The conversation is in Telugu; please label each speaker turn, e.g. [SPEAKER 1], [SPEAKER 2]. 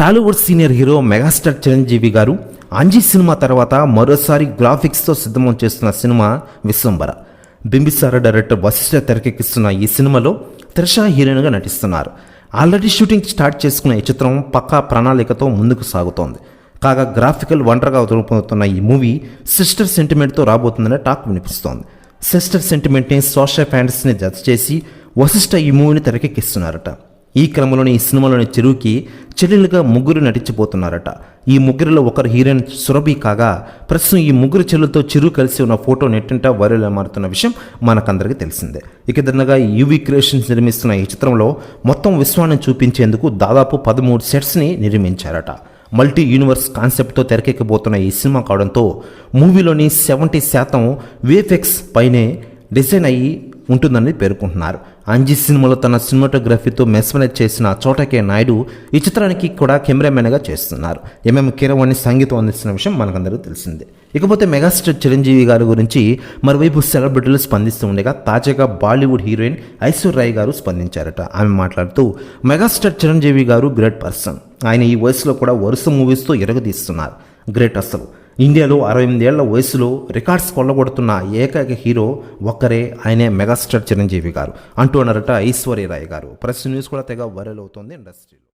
[SPEAKER 1] Tollywood senior hero megastar Chiranjeevi garu Anji cinema తర్వాత మరోసారి గ్రాఫిక్స్తో సిద్ధం చేస్తున్న సినిమా విశ్వంబర బింబిసార డైరెక్టర్ వశిష్ఠ తెరకెక్కిస్తున్న ఈ సినిమాలో త్రిష హీరోయిన్గా నటిస్తున్నారు. ఆల్రెడీ షూటింగ్ స్టార్ట్ చేసుకున్న ఈ చిత్రం పక్కా ప్రణాళికతో ముందుకు సాగుతోంది. కాగా గ్రాఫికల్ వండర్గా రూపొందుతున్న ఈ మూవీ సిస్టర్ సెంటిమెంట్తో రాబోతుందనే టాక్ వినిపిస్తోంది. సిస్టర్ సెంటిమెంట్ని సోషల్ ఫ్యాంటసీని జత చేసి వశిష్ఠ ఈ మూవీని తెరకెక్కిస్తున్నారట. ఈ క్రమంలోనే ఈ సినిమాలోని చెరువుకి చెల్లెలుగా ముగ్గురు నటించిపోతున్నారట ఈ ముగ్గురిలో ఒకరు హీరోయిన్ సురభి కాగా ప్రస్తుతం ఈ ముగ్గురు చెల్లెలతో చిరు కలిసి ఉన్న ఫోటో నెట్టింట వైరల్ మారుతున్న విషయం మనకందరికీ తెలిసిందే. ఇక దిన్నగా యువీ క్రియేషన్స్ నిర్మిస్తున్న ఈ చిత్రంలో మొత్తం విశ్వాన్ని చూపించేందుకు దాదాపు పదమూడు సెట్స్ని నిర్మించారట. మల్టీ యూనివర్స్ కాన్సెప్ట్తో తెరకెక్కబోతున్న ఈ సినిమా కావడంతో మూవీలోని సెవెంటీ శాతం విఎఫ్ఎక్స్ పైనే డిజైన్ అయ్యి ఉంటుందని పేర్కొంటున్నారు. అంజీ సినిమాలో తన సినిమాటోగ్రఫీతో మెస్మరైజ్ చేసిన చోటకే నాయుడు ఈ చిత్రానికి కూడా కెమెరామెన్గా చేస్తున్నారు. ఎంఎం కీరవాణి సంగీతం అందిస్తున్న విషయం మనకందరికీ తెలిసిందే. ఇకపోతే మెగాస్టార్ చిరంజీవి గారి గురించి మరోవైపు సెలబ్రిటీలు స్పందిస్తూ ఉండగా తాజాగా బాలీవుడ్ హీరోయిన్ ఐశ్వర్య గారు స్పందించారట. ఆమె మాట్లాడుతూ మెగాస్టార్ చిరంజీవి గారు గ్రేట్ పర్సన్. ఆయన ఈ వయసులో కూడా వరుస మూవీస్తో ఎరగదీస్తున్నారు. గ్రేట్ అసలు. ఇండియాలో అరవై ఎనిమిదేళ్ళ వయసులో రికార్డ్స్ కొల్లగొడుతున్న ఏకైక హీరో ఒక్కరే ఆయనే మెగాస్టార్ చిరంజీవి గారు. అంటూ అన్నారట ఐశ్వర్యరాయ్ గారు. ప్రెస్ న్యూస్ కూడా తెగ వైరల్ అవుతోంది ఇండస్ట్రీలో.